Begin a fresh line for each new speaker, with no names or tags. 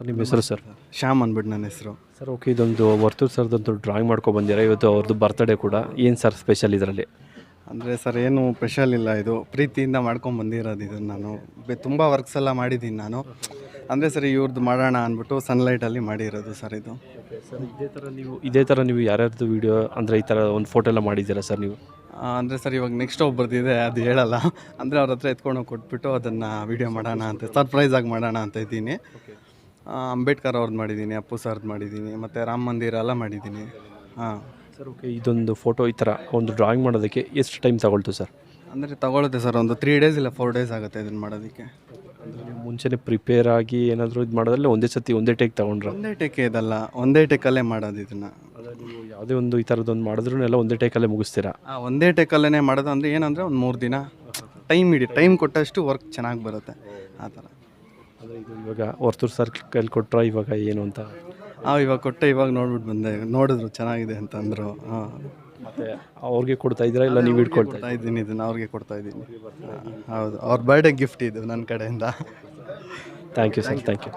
Sir ನಿಮ್ಮ ಹೆಸರು sir?
Shyam ಅಂದ್ಬಿಟ್ಟು ನನ್ನ ಹೆಸರು.
ಸರ್ ಓಕೆ ಇದೊಂದು ವರ್ತೂರ್ ಸರ್ದೊಂದು ಡ್ರಾಯಿಂಗ್ ಮಾಡ್ಕೊಂಡು ಬಂದಿರ ಇವತ್ತು ಅವ್ರದ್ದು ಬರ್ತ್ಡೇ ಕೂಡ. ಏನು ಸರ್ ಸ್ಪೆಷಲ್ ಇದರಲ್ಲಿ?
ಅಂದರೆ ಸರ್ ಏನು ಸ್ಪೆಷಲ್ ಇಲ್ಲ ಇದು. ಪ್ರೀತಿಯಿಂದ ಮಾಡ್ಕೊಂಡು ಬಂದಿರೋದು ಇದು ನಾನು. ಬೆ- ತುಂಬ ವರ್ಕ್ಸ್ ಎಲ್ಲ ಮಾಡಿದ್ದೀನಿ ನಾನು. ಅಂದರೆ ಸರ್ ಇವ್ರದ್ದು ಮಾಡೋಣ ಅಂದ್ಬಿಟ್ಟು ಸನ್ಲೈಟಲ್ಲಿ ಮಾಡಿರೋದು ಸರ್ ಇದು.
ಸರ್ ಇದೇ ಥರ ನೀವು ಇದೇ ಥರ ನೀವು ಯಾರ್ಯಾರ್ದು ವೀಡಿಯೋ ಅಂದರೆ ಈ ಥರ ಒಂದು ಫೋಟೋ ಎಲ್ಲ ಮಾಡಿದ್ದೀರಾ ಸರ್ ನೀವು?
ಅಂದರೆ ಸರ್ ಇವಾಗ ನೆಕ್ಸ್ಟ್ ಒಬ್ಬರದಿದೆ ಅದು ಹೇಳಲ್ಲ. ಅಂದರೆ ಅವ್ರ ಹತ್ರ ಎತ್ಕೊಂಡು ಕೊಟ್ಬಿಟ್ಟು ಅದನ್ನು ವೀಡಿಯೋ ಮಾಡೋಣ ಅಂತ ಸರ್ಪ್ರೈಸ್ ಆಗಿ ಮಾಡೋಣ ಅಂತ ಇದ್ದೀನಿ. ಅಂಬೇಡ್ಕರ್ ಅವ್ರದ್ದು ಮಾಡಿದ್ದೀನಿ ಅಪ್ಪು ಸರ್ದು ಮಾಡಿದ್ದೀನಿ ಮತ್ತು ರಾಮ ಮಂದಿರ ಎಲ್ಲ ಮಾಡಿದ್ದೀನಿ ಹಾಂ.
ಸರ್ ಓಕೆ ಇದೊಂದು ಫೋಟೋ ಈ ಥರ ಒಂದು ಡ್ರಾಯಿಂಗ್ ಮಾಡೋದಕ್ಕೆ ಎಷ್ಟು ಟೈಮ್ ತಗೊಳ್ತು ಸರ್?
ಅಂದರೆ ತಗೊಳುತ್ತೆ ಸರ್ ಒಂದು ತ್ರೀ ಡೇಸ್ ಇಲ್ಲ ಫೋರ್ ಡೇಸ್ ಆಗುತ್ತೆ ಇದನ್ನು ಮಾಡೋದಕ್ಕೆ.
ಮುಂಚೆನೇ ಪ್ರಿಪೇರ್ ಆಗಿ ಏನಾದರೂ ಇದು ಮಾಡೋದಲ್ಲ ಒಂದೇ ಸತಿ ಒಂದೇ ಟೇಕ್ ತೊಗೊಂಡ್ರೆ?
ಒಂದೇ ಟೇಕ್ ಇದಲ್ಲ ಒಂದೇ ಟೇಕಲ್ಲೇ ಮಾಡೋದು ಇದನ್ನು.
ನೀವು ಯಾವುದೇ ಒಂದು ಈ ಥರದ್ದೊಂದು ಮಾಡಿದ್ರೂ ಎಲ್ಲ ಒಂದೇ ಟೇಕಲ್ಲೇ ಮುಗಿಸ್ತೀರಾ?
ಒಂದೇ ಟೇಕಲ್ಲೇ ಮಾಡೋದು ಅಂದರೆ ಏನಂದರೆ ಒಂದು ಮೂರು ದಿನ ಟೈಮ್ ಇಡಿ ಟೈಮ್ ಕೊಟ್ಟಷ್ಟು ವರ್ಕ್ ಚೆನ್ನಾಗಿ ಬರುತ್ತೆ ಆ ಥರ
ಅಂದರೆ ಇದು ಇವಾಗ ವರ್ತೂರ್ ಸರ್ಕಲ್ ಕೈಲಿ ಇವಾಗ ಏನು ಅಂತ?
ಆ ಇವಾಗ ಕೊಟ್ಟೆ ಇವಾಗ ನೋಡ್ಬಿಟ್ಟು ಬಂದೆ. ನೋಡಿದ್ರು ಚೆನ್ನಾಗಿದೆ ಅಂತಂದರು ಹಾಂ
ಮತ್ತೆ ಅವ್ರಿಗೆ ಕೊಡ್ತಾ ಇದ್ದೀರಾ ಇಲ್ಲ ನೀವು ಇಟ್ಕೊಳ್ತಾ
ಕೊಡ್ತಾ ಇದ್ದೀನಿ ಇದನ್ನು ಅವ್ರಿಗೆ ಕೊಡ್ತಾ ಇದ್ದೀನಿ. ಹೌದು. ಅವ್ರ ಬರ್ಡೇ ಗಿಫ್ಟ್ ಇದು ನನ್ನ ಕಡೆಯಿಂದ.
Thank you sir thank you